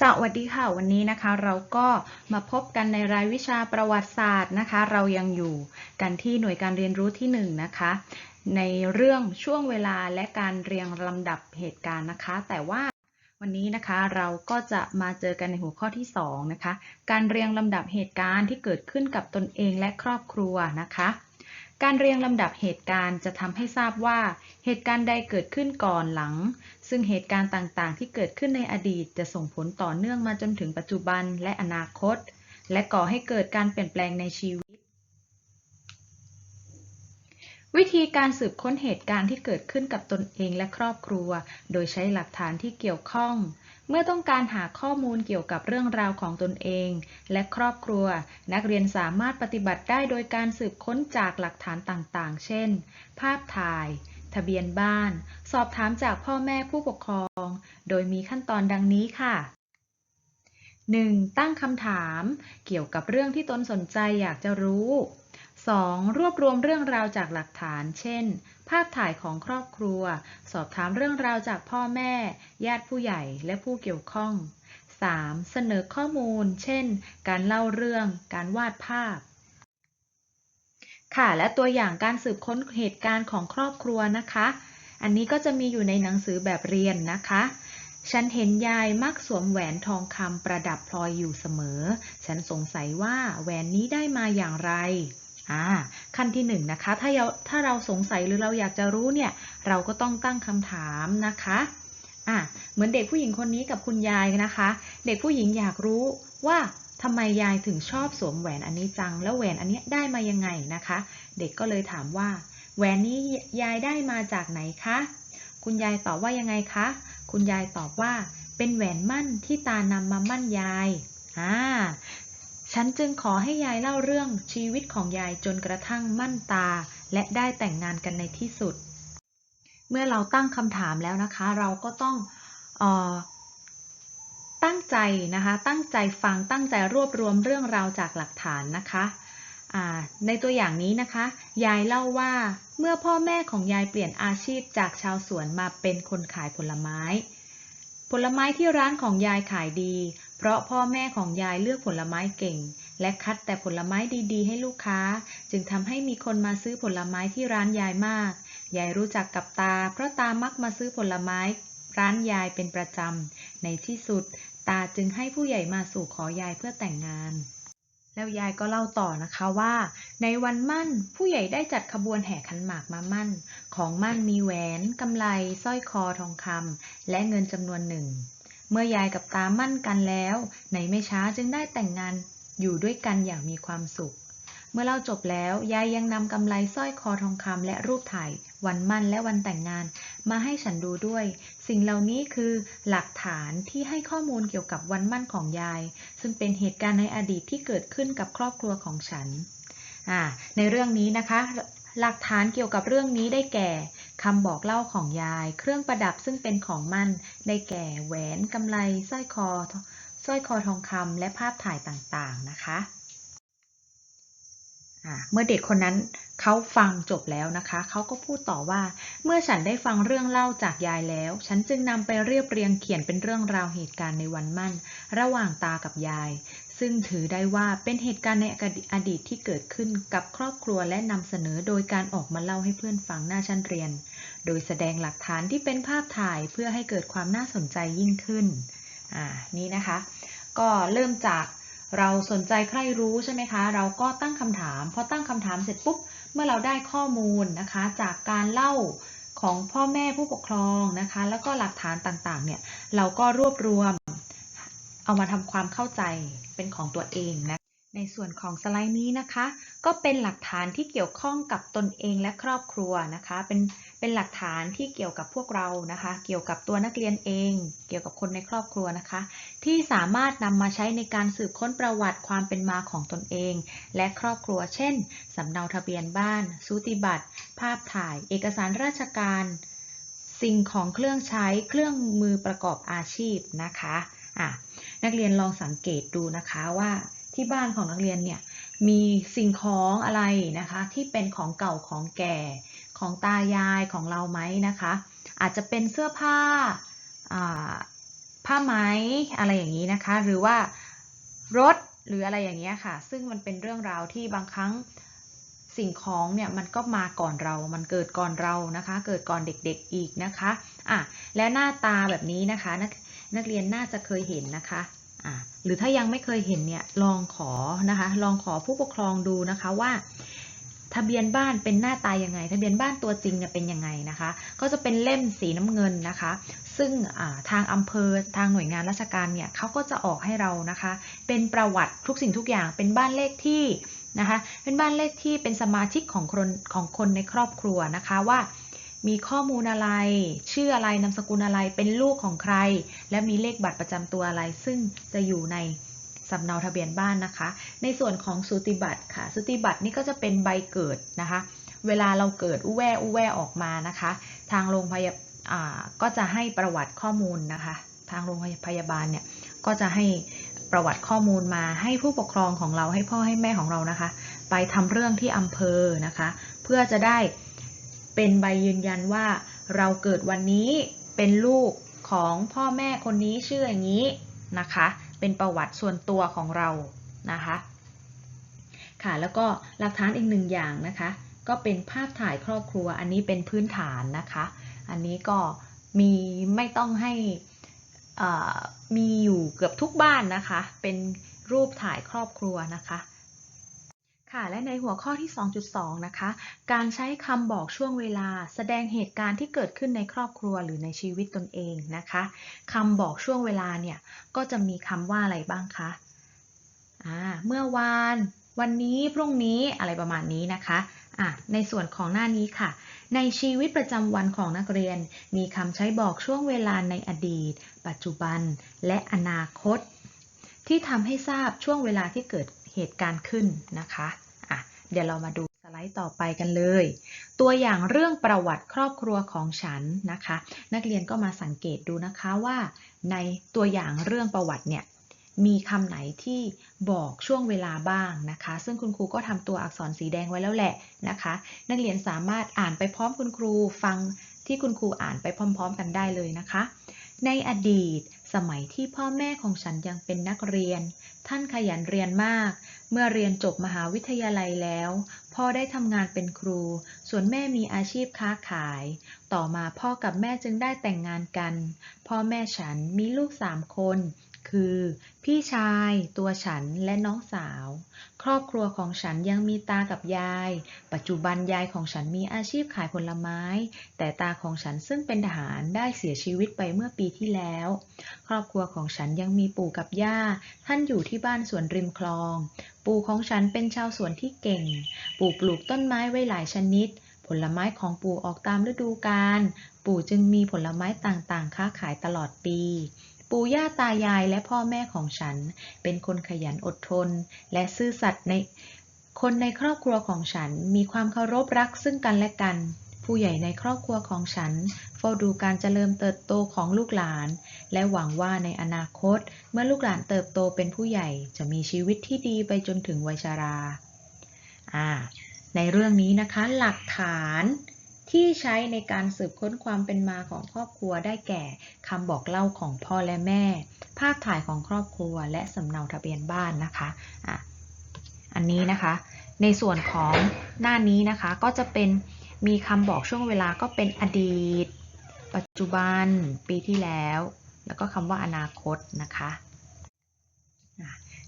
สวัสดีค่ะ วันนี้นะคะเราก็มาพบกันในรายวิชาประวัติศาสตร์นะคะ เรายังอยู่กันที่หน่วยการเรียนรู้ที่1นงนะคะ ในเรื่องช่วงเวลาและการเรียงลำดับเหตุการณ์นะคะ แต่ว่าวันนี้นะคะเราก็จะมาเจอกันในหัวข้อที่2นะคะ การเรียงลำดับเหตุการณ์ที่เกิดขึ้นกับตนเองและครอบครัวนะคะ การเรียงลำดับเหตุการณ์จะทำให้ทราบว่า เหตุการณ์ใดเกิดขึ้นก่อนหลัง ซึ่งเหตุการณ์ต่างๆ ที่เกิดขึ้นในอดีตจะส่งผลต่อเนื่องมาจนถึงปัจจุบันและอนาคต และก่อให้เกิดการเปลี่ยนแปลงในชีวิต วิธีการสืบค้นเหตุการณ์ที่เกิดขึ้นกับตนเองและครอบครัว โดยใช้หลักฐานที่เกี่ยวข้อง เมื่อต้องการหาข้อมูลเกี่ยวกับเรื่องราวของตนเอง และครอบครัว นักเรียนสามารถปฏิบัติได้โดยการสืบค้นจากหลักฐานต่างๆ เช่น ภาพถ่าย ทะเบียนบ้าน สอบถามจากพ่อแม่ผู้ปกครอง โดยมีขั้นตอนดังนี้ค่ะ 1. ตั้งคำถาม เกี่ยวกับเรื่องที่ตนสนใจอยากจะรู้ 2. รวบรวมเรื่องราวจากหลักฐาน เช่น ภาพถ่ายของครอบครัว สอบถามเรื่องราวจากพ่อแม่ ญาติผู้ใหญ่ และผู้เกี่ยวข้อง 3. เสนอข้อมูล เช่น การเล่าเรื่อง การวาดภาพ ค่ะ และตัวอย่างการสืบค้นเหตุการณ์ของครอบครัวนะคะ อันนี้ก็จะมีอยู่ในหนังสือแบบเรียนนะคะ ฉันเห็นยายมักสวมแหวนทองคำประดับพลอยอยู่เสมอ ฉันสงสัยว่าแหวนนี้ได้มาอย่างไร อ่าขั้นที่หนึ่งนะคะถ้าเราถ้าเราสงสัยหรือเราอยากจะรู้เนี่ยเราก็ต้องตั้งคำถามนะคะอ่าเหมือนเด็กผู้หญิงคนนี้กับคุณยายนะคะ เด็กผู้หญิงอยากรู้ว่าทำไมยายถึงชอบสวมแหวนอันนี้จัง แล้วแหวนอันนี้ได้มายังไงนะคะ เด็กก็เลยถามว่า แหวนนี้ยายได้มาจากไหนคะคุณยายตอบว่ายังไงคะคุณยายตอบว่า เป็นแหวนมั่นที่ตานำมามั่นยายอ่า ฉันจึงขอให้ยายเล่าเรื่องชีวิตของยายจนกระทั่งมั่นตา และได้แต่งงานกันในที่สุด เมื่อเราตั้งคำถามแล้วนะคะ เราก็ต้องออตั้งใจนะคะ ตั้งใจฟังตั้งใจรวบรวมเรื่องราวจากหลักฐานนะคะในตัวอย่างนี้นะคะ ยายเล่าว่าเมื่อพ่อแม่ของยายเปลี่ยนอาชีพจากชาวสวนมาเป็นคนขายผลไม้ ผลไม้ที่ร้านของยายขายดี เพราะพ่อแม่ของยายเลือกผลไม้เก่ง และคัดแต่ผลไม้ดีๆ ให้ลูกค้า จึงทำให้มีคนมาซื้อผลไม้ที่ร้านยายมาก ยายรู้จักกับตา เพราะตามักมาซื้อผลไม้ ร้านยายเป็นประจำ ในที่สุด ตาจึงให้ผู้ใหญ่มาสู่ขอยายเพื่อแต่งงานแล้วยายก็เล่าต่อนะคะว่า ในวันมั่นผู้ใหญ่ได้จัดขบวนแห่ขันหมากมามั่น ของมั่นมีแหวนกำไลสร้อยคอทองคำและเงินจำนวนหนึ่ง เมื่อยายกับตามั่นกันแล้ว ในไม่ช้าจึงได้แต่งงานอยู่ด้วยกันอย่างมีความสุข เมื่อเล่าจบแล้วยายยังนำกำไลสร้อยคอทองคำและรูปถ่าย วันมั่นและวันแต่งงาน มาให้ฉันดูด้วย สิ่งเหล่านี้คือหลักฐานที่ให้ข้อมูลเกี่ยวกับวันมั่นของยาย ซึ่งเป็นเหตุการณ์ในอดีตที่เกิดขึ้นกับครอบครัวของฉันในเรื่องนี้นะคะ หลักฐานเกี่ยวกับเรื่องนี้ได้แก่ คำบอกเล่าของยาย เครื่องประดับซึ่งเป็นของมั่น ได้แก่แหวนกำไลสร้อยคอสร้อยคอทองคำและภาพถ่ายต่างๆนะคะเมื่อเด็กคนนั้นเขาฟังจบแล้วนะคะ เขาก็พูดต่อว่า เมื่อฉันได้ฟังเรื่องเล่าจากยายแล้ว ฉันจึงนำไปเรียบเรียงเขียนเป็นเรื่องราวเหตุการณ์ในวันมั่น ระหว่างตากับยาย ซึ่งถือได้ว่าเป็นเหตุการณ์ในอดีตที่เกิดขึ้นกับครอบครัวและนำเสนอโดยการออกมาเล่าให้เพื่อนฟังหน้าชั้นเรียน โดยแสดงหลักฐานที่เป็นภาพถ่ายเพื่อให้เกิดความน่าสนใจยิ่งขึ้น อ่า นี่นะคะ ก็เริ่มจากเราสนใจใครรู้ใช่ไหมคะ เราก็ตั้งคำถาม พอตั้งคำถามเสร็จปุ๊บ เมื่อเราได้ข้อมูลนะคะ จากการเล่าของพ่อแม่ผู้ปกครองนะคะ แล้วก็หลักฐานต่างๆ เนี่ย เราก็รวบรวม เอามาทำความเข้าใจเป็นของตัวเองนะในส่วนของสไลด์นี้นะคะ ก็เป็นหลักฐานที่เกี่ยวข้องกับตนเองและครอบครัวนะคะ เป็น เป็นหลักฐานที่เกี่ยวกับพวกเรานะคะ เกี่ยวกับตัวนักเรียนเอง เกี่ยวกับคนในครอบครัวนะคะ ที่สามารถนำมาใช้ในการสืบค้นประวัติความเป็นมาของตนเอง และครอบครัว เช่นสำเนาทะเบียนบ้าน สูติบัตร ภาพถ่าย เอกสารราชการ สิ่งของเครื่องใช้เครื่องมือประกอบอาชีพนะคะะนักเรียนลองสังเกตดูนะคะว่าที่บ้านของนักเรียนเนี่ยมีสิ่งของอะไรนะคะที่เป็นของเก่าของแก่ ของตายายของเราไหมนะคะ อาจจะเป็นเสื้อผ้าผ้าไหมอะไรอย่างนี้นะคะ หรือว่ารถหรืออะไรอย่างเงี้ยค่ะ ซึ่งมันเป็นเรื่องราวที่บางครั้งสิ่งของเนี่ยมันก็มาก่อนเรา มันเกิดก่อนเรานะคะ เกิดก่อนเด็กๆอีกนะคะอะและหน้าตาแบบนี้นะคะนักนักเรียนน่าจะเคยเห็นนะคะอะหรือถ้ายังไม่เคยเห็นเนี่ยลองขอนะคะ ลองขอผู้ปกครองดูนะคะว่า ทะเบียนบ้านเป็นหน้าตายังไง ทะเบียนบ้านตัวจริงเนี่ยเป็นยังไงนะคะ ก็จะเป็นเล่มสีน้ำเงินนะคะ ซึ่งทางอำเภอทางหน่วยงานราชการเนี่ยเขาก็จะออกให้เรานะคะ เป็นประวัติทุกสิ่งทุกอย่างเป็นบ้านเลขที่นะคะเป็นบ้านเลขที่เป็นสมาชิกของคนของคนในครอบครัวนะคะว่ามีข้อมูลอะไร ชื่ออะไร นามสกุลอะไร เป็นลูกของใคร และมีเลขบัตรประจำตัวอะไร ซึ่งจะอยู่ใน สำเนาทะเบียนบ้านนะคะ ในส่วนของสูติบัตรค่ะสูติบัตรนี่ก็จะเป็นใบเกิดนะคะ เวลาเราเกิดอู้แว่อู้แว่ออกมานะคะ ทางโรงพยาบาลก็จะให้ประวัติข้อมูลนะคะ ทางโรงพยาบาลเนี่ยก็จะให้ประวัติข้อมูลมาให้ผู้ปกครองของเราให้พ่อให้แม่ของเรานะคะ ไปทำเรื่องที่อำเภอนะคะ เพื่อจะได้เป็นใบยืนยันว่าเราเกิดวันนี้เป็นลูกของพ่อแม่คนนี้ชื่ออย่างนี้นะคะ เป็นประวัติส่วนตัวของเรานะคะค่ะแล้วก็หลักฐานอีกหนึ่งอย่างนะคะ ก็เป็นภาพถ่ายครอบครัวอันนี้เป็นพื้นฐานนะคะ อันนี้ก็มีไม่ต้องให้มีอยู่เกือบทุกบ้านนะคะ เป็นรูปถ่ายครอบครัวนะคะ ค่ะและในหัวข้อที่ 2.2 นะคะ การใช้คำบอกช่วงเวลา แสดงเหตุการณ์ที่เกิดขึ้นในครอบครัวหรือในชีวิตตนเองนะคะคำบอกช่วงเวลาเนี่ยก็จะมีคำว่าอะไรบ้างคะอ่าเมื่อวาน วันนี้พรุ่งนี้อะไรประมาณนี้นะคะอะในส่วนของหน้านี้ค่ะ ในชีวิตประจำวันของนักเรียน มีคำใช้บอกช่วงเวลาในอดีต ปัจจุบัน และอนาคต ที่ทำให้ทราบช่วงเวลาที่เกิด เหตุการณ์ขึ้นนะคะอะเดี๋ยวเรามาดูสไลด์ต่อไปกันเลย ตัวอย่างเรื่องประวัติครอบครัวของฉันนะคะ นักเรียนก็มาสังเกตดูนะคะว่า ในตัวอย่างเรื่องประวัติเนี่ยมีคำไหนที่บอกช่วงเวลาบ้างนะคะ ซึ่งคุณครูก็ทำตัวอักษรสีแดงไว้แล้วแหละนะคะ นักเรียนสามารถอ่านไปพร้อมคุณครูฟังที่คุณครูอ่านไปพร้อม ๆ กันได้เลยนะคะ ในอดีต สมัยที่พ่อแม่ของฉันยังเป็นนักเรียน ท่านขยันเรียนมาก เมื่อเรียนจบมหาวิทยาลัยแล้ว พ่อได้ทำงานเป็นครู ส่วนแม่มีอาชีพค้าขาย ต่อมาพ่อกับแม่จึงได้แต่งงานกัน พ่อแม่ฉันมีลูกสามคน คือ พี่ชาย ตัวฉันและน้องสาว ครอบครัวของฉันยังมีตากับยาย ปัจจุบันยายของฉันมีอาชีพขายผลไม้ แต่ตาของฉันซึ่งเป็นทหารได้เสียชีวิตไปเมื่อปีที่แล้ว ครอบครัวของฉันยังมีปู่กับย่า ท่านอยู่ที่บ้านสวนริมคลอง ปู่ของฉันเป็นชาวสวนที่เก่ง ปู่ปลูกต้นไม้ไว้หลายชนิดผลไม้ของปู่ออกตามฤดูกาล ปู่จึงมีผลไม้ต่างๆ ค้าขายตลอดปี ปู่ย่าตายายและพ่อแม่ของฉัน เป็นคนขยันอดทน และซื่อสัตย์ในคนในครอบครัวของฉันมีความเคารพรักซึ่งกันและกัน ผู้ใหญ่ในครอบครัวของฉัน เฝ้าดูการเจริญเติบโตของลูกหลาน และหวังว่าในอนาคต เมื่อลูกหลานเติบโตเป็นผู้ใหญ่จะมีชีวิตที่ดีไปจนถึงวัยชรา อ่า ในเรื่องนี้นะคะหลักฐาน ที่ใช้ในการสืบค้นความเป็นมาของครอบครัวได้แก่คำบอกเล่าของพ่อและแม่ ภาพถ่ายของครอบครัว และสำเนาทะเบียนบ้านนะคะอะอันนี้นะคะ ในส่วนของหน้านี้นะคะก็จะเป็นมีคำบอกช่วงเวลาก็เป็นอดีต ปัจจุบัน ปีที่แล้ว แล้วก็คำว่าอนาคตนะคะ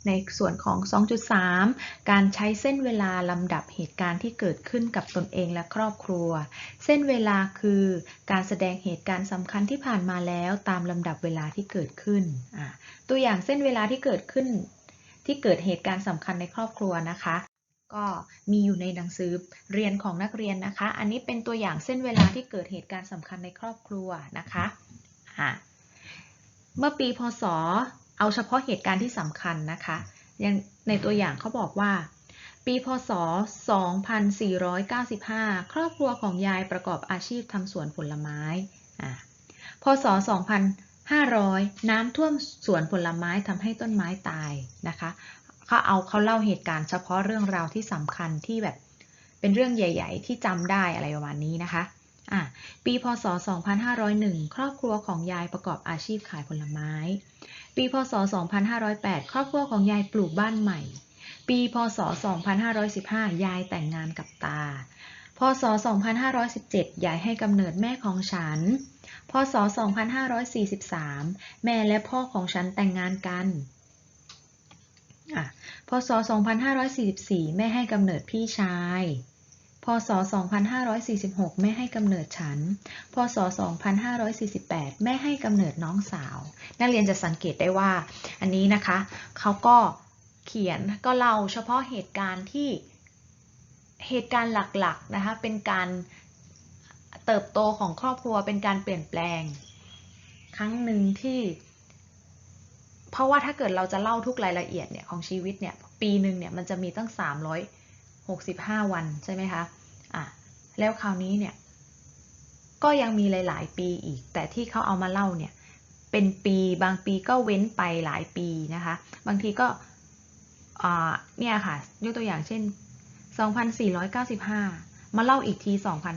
ในส่วนของ 2.3 การใช้เส้นเวลาลำดับเหตุการณ์ที่เกิดขึ้นกับตนเองและครอบครัว เส้นเวลาคือการแสดงเหตุการณ์สำคัญที่ผ่านมาแล้วตามลำดับเวลาที่เกิดขึ้น ตัวอย่างเส้นเวลาที่เกิดขึ้น ที่เกิดเหตุการณ์สำคัญในครอบครัวนะคะก็มีอยู่ในหนังสือเรียนของนักเรียนนะคะ อันนี้เป็นตัวอย่างเส้นเวลาที่เกิดเหตุการณ์สำคัญในครอบครัวนะคะ เมื่อปีพศ เอาเฉพาะเหตุการณ์ที่สำคัญนะคะยังในตัวอย่างเขาบอกว่า ปีพศ 2495 ครอบครัวของยายประกอบอาชีพทำสวนผลไม้ พศ 2500 น้ำท่วมสวนผลไม้ทำให้ต้นไม้ตายนะคะเขาเอาเขาเล่าเหตุการณ์เฉพาะเรื่องราวที่สำคัญที่แบบเป็นเรื่องใหญ่ ๆ ที่จำได้อะไรประมาณนี้นะคะ อะปีพศ 2501 ครอบครัวของยายประกอบอาชีพขายผลไม้ ปีพศ 2508 ครอบครัวของยายปลูกบ้านใหม่ ปีพศ 2515 ยายแต่งงานกับตา พศ 2517 ยายให้กำเนิดแม่ของฉัน พศ 2543 แม่และพ่อของฉันแต่งงานกันพศ 2544 แม่ให้กำเนิดพี่ชาย พศ 2546 แม่ให้กำเนิดฉัน พศ 2548 แม่ให้กำเนิดน้องสาว นักเรียนจะสังเกตได้ว่า อันนี้นะคะเขาก็เขียนก็เล่าเฉพาะเหตุการณ์ที่เหตุการณ์หลักๆนะคะเป็นการเติบโตของครอบครัวเป็นการเปลี่ยนแปลง ครั้งหนึ่งที่ เพราะว่าถ้าเกิดเราจะเล่าทุกรายละเอียดเนี่ยของชีวิตเนี่ยปีหนึ่งเนี่ยมันจะมีตั้ง 365 วันใช่ไหมคะอะแล้วคราวนี้เนี่ยก็ยังมีหลาย ๆ ปีอีก แต่ที่เขาเอามาเล่าเนี่ยเป็นปีบางปีก็เว้นไปหลายปีนะคะ บางทีก็อ่าเนี่ยค่ะยกตัวอย่างเช่น 2495 มาเล่าอีกที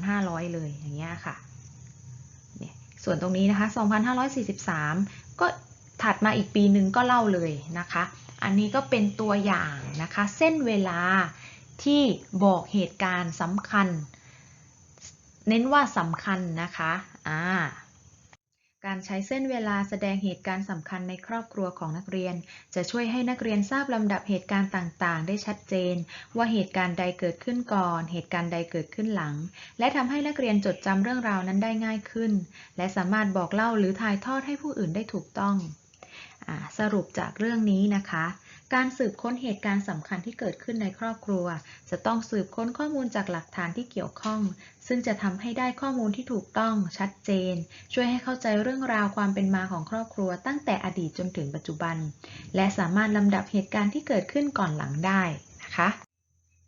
2,500 เลยอย่างเงี้ยค่ะเนี่ยส่วนตรงนี้นะคะ 2,543 ก็ถัดมาอีกปีหนึ่งก็เล่าเลยนะคะ อันนี้ก็เป็นตัวอย่างนะคะ เส้นเวลา ที่บอกเหตุการณ์สำคัญ เน้นว่าสำคัญนะคะอ่าการใช้เส้นเวลาแสดงเหตุการณ์สำคัญในครอบครัวของนักเรียน จะช่วยให้นักเรียนทราบลำดับเหตุการณ์ต่างๆ ได้ชัดเจน ว่าเหตุการณ์ใดเกิดขึ้นก่อน เหตุการณ์ใดเกิดขึ้นหลัง และทำให้นักเรียนจดจำเรื่องราวนั้นได้ง่ายขึ้น และสามารถบอกเล่าหรือถ่ายทอดให้ผู้อื่นได้ถูกต้องอสรุปจากเรื่องนี้นะคะ การสืบค้นเหตุการณ์สำคัญที่เกิดขึ้นในครอบครัว จะต้องสืบค้นข้อมูลจากหลักฐานที่เกี่ยวข้อง ซึ่งจะทำให้ได้ข้อมูลที่ถูกต้องชัดเจน ช่วยให้เข้าใจเรื่องราวความเป็นมาของครอบครัว ตั้งแต่อดีตจนถึงปัจจุบัน และสามารถลำดับเหตุการณ์ที่เกิดขึ้นก่อนหลังได้นะคะ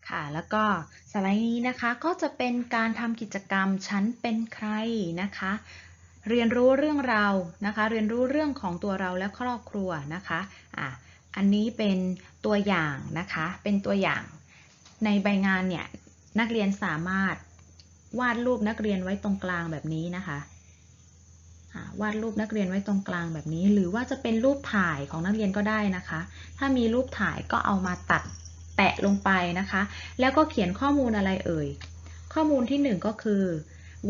ค่ะ แล้วก็สไลด์นี้นะคะก็จะเป็นการทำกิจกรรมฉันเป็นใครนะคะ เรียนรู้เรื่องเรานะคะ เรียนรู้เรื่องของตัวเราและครอบครัวนะคะอะ อันนี้เป็นตัวอย่างนะคะ เป็นตัวอย่างในใบงานเนี่ยนักเรียนสามารถวาดรูปนักเรียนไว้ตรงกลางแบบนี้นะคะวาดรูปนักเรียนไว้ตรงกลางแบบนี้ หรือว่าจะเป็นรูปถ่ายของนักเรียนก็ได้นะคะ ถ้ามีรูปถ่ายก็เอามาตัดแปะลงไปนะคะ แล้วก็เขียนข้อมูลอะไรเอ่ย ข้อมูลที่หนึ่งก็คือ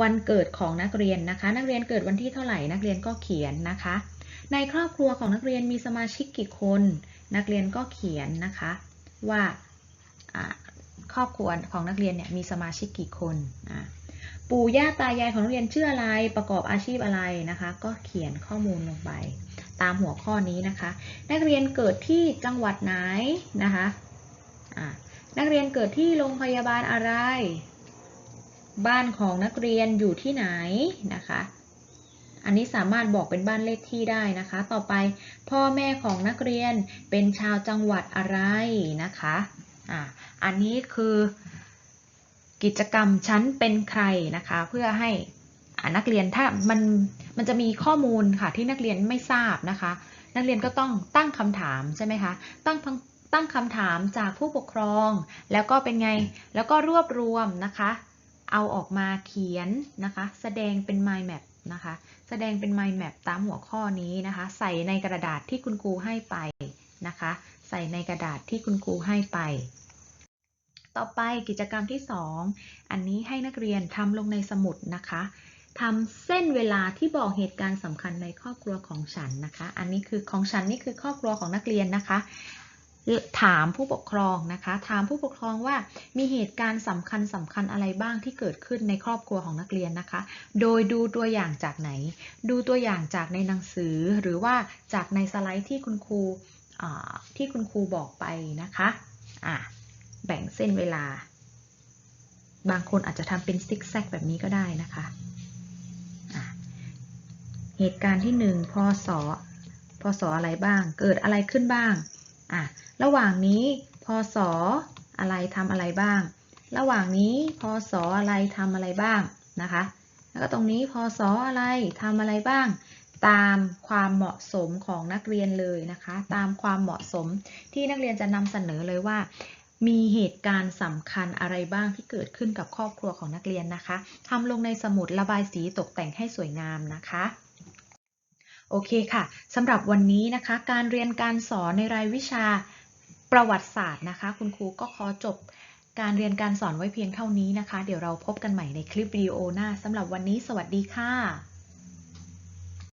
วันเกิดของนักเรียนนะคะ นักเรียนเกิดวันที่เท่าไหร่นักเรียนก็เขียนนะคะ ในครอบครัวของนักเรียนมีสมาชิกกี่คน นักเรียนก็เขียนนะคะว่าครอบครัวของนักเรียนเนี่ยมีสมาชิกกี่คน ปู่ย่าตายายของนักเรียนชื่ออะไร ประกอบอาชีพอะไรนะคะ ก็เขียนข้อมูลลงไป ตามหัวข้อนี้นะคะ นักเรียนเกิดที่จังหวัดไหนนะคะนักเรียนเกิดที่โรงพยาบาลอะไร บ้านของนักเรียนอยู่ที่ไหนนะคะ อันนี้สามารถบอกเป็นบ้านเลขที่ได้นะคะ ต่อไปพ่อแม่ของนักเรียนเป็นชาวจังหวัดอะไรนะคะอะอันนี้คือกิจกรรมชั้นเป็นใครนะคะ เพื่อให้นักเรียนถ้ามันมันจะมีข้อมูลค่ะที่นักเรียนไม่ทราบนะคะ นักเรียนก็ต้องตั้งคำถามใช่ไหมคะตั้งตั้งคำถามจากผู้ปกครอง แล้วก็เป็นไงแล้วก็รวบรวมนะคะ เอาออกมาเขียนนะคะ แสดงเป็น mind map นะคะ แสดงเป็น mind map ตามหัวข้อนี้นะคะ ใส่ในกระดาษที่คุณครูให้ไปนะคะ ใส่ในกระดาษที่คุณครูให้ไป ต่อไปกิจกรรมที่ 2 อันนี้ให้นักเรียนทำลงในสมุดนะคะทำเส้นเวลาที่บอกเหตุการณ์สำคัญในครอบครัวของฉันนะคะ อันนี้คือของฉันนี่คือครอบครัวของนักเรียนนะคะ ถามผู้ปกครองนะคะ ถามผู้ปกครองว่ามีเหตุการณ์สำคัญสำคัญอะไรบ้างที่เกิดขึ้นในครอบครัวของนักเรียนนะคะ โดยดูตัวอย่างจากไหน ดูตัวอย่างจากในหนังสือหรือว่าจากในสไลด์ที่คุณครูที่คุณครูบอกไปนะคะะแบ่งเส้นเวลา บางคนอาจจะทำเป็นซิกแซกแบบนี้ก็ได้นะคะะเหตุการณ์ที่ 1พศพศอะไรบ้าง เกิดอะไรขึ้นบ้าง อะระหว่างนี้พศอะไรทำอะไรบ้าง ระหว่างนี้พศอะไรทำอะไรบ้างนะคะ แล้วก็ตรงนี้พศอะไรทำอะไรบ้าง ตามความเหมาะสมของนักเรียนเลยนะคะ ตามความเหมาะสมที่นักเรียนจะนำเสนอเลยว่ามีเหตุการณ์สำคัญอะไรบ้างที่เกิดขึ้นกับครอบครัวของนักเรียนนะคะทำลงในสมุดระบายสีตกแต่งให้สวยงามนะคะ โอเคค่ะสำหรับวันนี้นะคะ การเรียนการสอนในรายวิชาประวัติศาสตร์นะคะ คุณครูก็ขอจบการเรียนการสอนไว้เพียงเท่านี้นะคะ เดี๋ยวเราพบกันใหม่ในคลิปวิดีโอหน้าสำหรับวันนี้ สวัสดีค่ะ